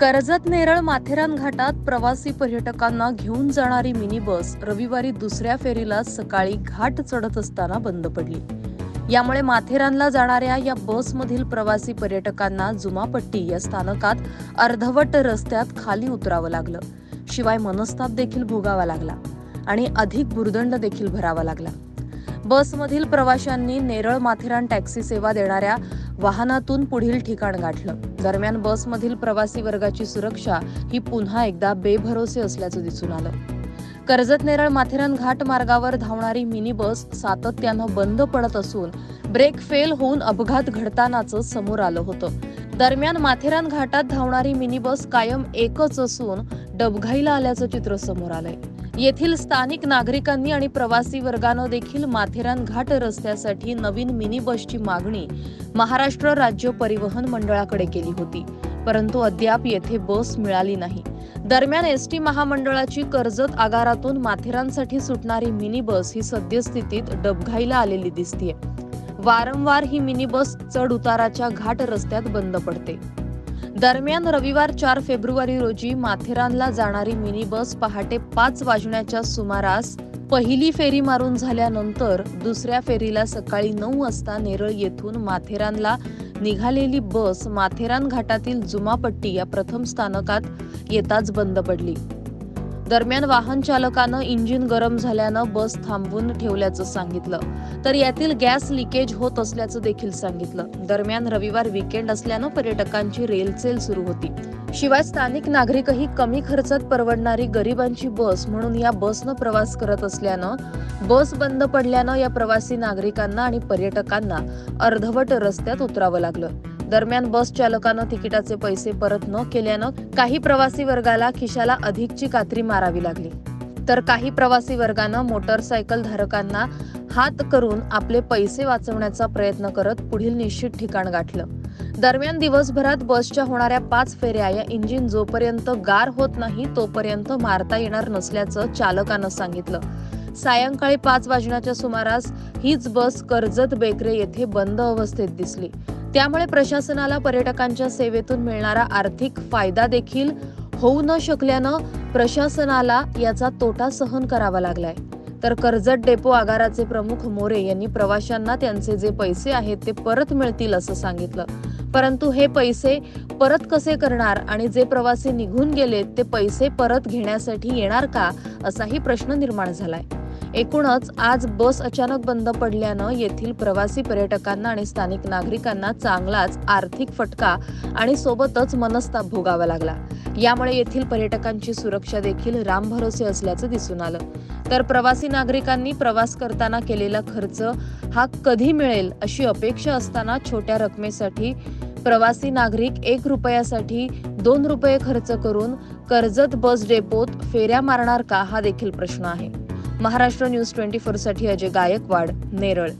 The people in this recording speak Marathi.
कर्जत नेरळ माथेरान घाटात प्रवासी पर्यटकांना घेऊन जाणारी मिनी बस रविवारी दुसऱ्या फेरीला सकाळी घाट चढत असताना बंद पडली. यामुळे माथेरानला जाणाऱ्या या बसमधील प्रवासी पर्यटकांना जुमापट्टी या स्थानकात अर्धवट रस्त्यात खाली उतरावं लागलं. शिवाय मनस्ताप देखील भोगावा लागला आणि अधिक भुर्दंड देखील भरावा लागला. बसमधील प्रवाशांनी नेरळ माथेरान टॅक्सी सेवा देणाऱ्या वाहनातून पुढील ठिकाण गाठलं. दरम्यान बसमधील प्रवासी वर्गाची सुरक्षा ही पुन्हा एकदा बेभरोसे असल्याचं दिसून आलं. कर्जत नेरळ माथेरान घाट मार्गावर धावणारी मिनी बस सातत्यानं बंद पडत असून ब्रेक फेल होऊन अपघात घडतानाचं समोर आलं होतं. दरम्यान माथेरान घाटात धावणारी मिनी बस कायम एकच असून डबघाईला आल्याचं चित्र समोर आलंय. येथील स्थानिक नागरिकांनी आणि प्रवासी वर्गानं देखील माथेरान घाट रस्त्यासाठी नवीन मिनी बसची मागणी महाराष्ट्र राज्य परिवहन मंडळाकडे केली होती. परंतु अद्याप येथे बस मिळाली नाही. दरम्यान एस टी महामंडळाची कर्जत आगारातून माथेरानसाठी सुटणारी मिनी बस ही सद्यस्थितीत डबघाईला आलेली दिसतीये. वारंवार ही मिनी बस चढ उताराच्या घाट रस्त्यात बंद पडते. दरम्यान रविवार चार फेब्रुवारी रोजी माथेरानला जाणारी मिनी बस पहाटे पाच वाजण्याच्या सुमारास पहिली फेरी मारून झाल्यानंतर दुसऱ्या फेरीला सकाळी नऊ वाजता नेरळ येथून माथेरानला निघालेली बस माथेरान घाटातील जुमापट्टी या प्रथम स्थानकात येताच बंद पडली. दरम्यान वाहन चालकानं इंजिन गरम झाल्यानं बस थांबवून ठेवल्याचं सांगितलं. तर यातील गॅस लिकेज होत असल्याचं देखील सांगितलं. दरम्यान रविवार विकेंड असल्यानं पर्यटकांची रेलचेल सुरू होती. शिवाय स्थानिक नागरिकही कमी खर्चात परवडणारी गरिबांची बस म्हणून या बसनं प्रवास करत असल्यानं बस बंद पडल्यानं या प्रवासी नागरिकांना आणि पर्यटकांना अर्धवट रस्त्यात उतरावं लागलं. दरम्यान बस चालकानं तिकिटाचे पैसे परत न केल्यानं काही प्रवासी वर्गाला खिशाला अधिकची कात्री मारावी लागली. तर काही प्रवासी वर्गानं मोटरसायकल धारकांना हात करून आपले पैसे वाचवण्याचा प्रयत्न करत पुढील निश्चित ठिकाण गाठलं. दरम्यान दिवसभरात बसच्या होणाऱ्या पाच फेऱ्या या इंजिन जोपर्यंत गार होत नाही तोपर्यंत मारता येणार नसल्याचं चालकानं सांगितलं. सायंकाळी पाच वाजण्याच्या सुमारास हीच बस कर्जत बेकरे येथे बंद अवस्थेत दिसली. त्यामुळे प्रशासनाला पर्यटकांच्या सेवेतून मिळणारा आर्थिक फायदा देखील होऊ न शकल्यानं प्रशासनाला याचा तोटा सहन करावा लागलाय. तर कर्जत डेपो आगाराचे प्रमुख मोरे यांनी प्रवाशांना त्यांचे जे पैसे आहेत ते परत मिळतील असं सांगितलं. परंतु हे पैसे परत कसे करणार आणि जे प्रवासी निघून गेलेत ते पैसे परत घेण्यासाठी येणार का असाही प्रश्न निर्माण झालाय. एकूणच आज बस अचानक बंद पडल्यानं येथील प्रवासी पर्यटकांना आणि स्थानिक नागरिकांना चांगलाच आर्थिक फटका आणि सोबतच मनस्ताप भोगावा लागला. यामुळे येथील पर्यटकांची सुरक्षा देखील रामभरोसे असल्याचं दिसून आलं. तर प्रवासी नागरिकांनी प्रवास करताना केलेला खर्च हा कधी मिळेल अशी अपेक्षा असताना छोट्या रकमेसाठी प्रवासी नागरिक एक रुपयासाठी दोन रुपये खर्च करून कर्जत बस डेपोत फेऱ्या मारणार का हा देखील प्रश्न आहे. महाराष्ट्र न्यूज ट्वेंटी फोरसाठी अजय गायकवाड नेरळ.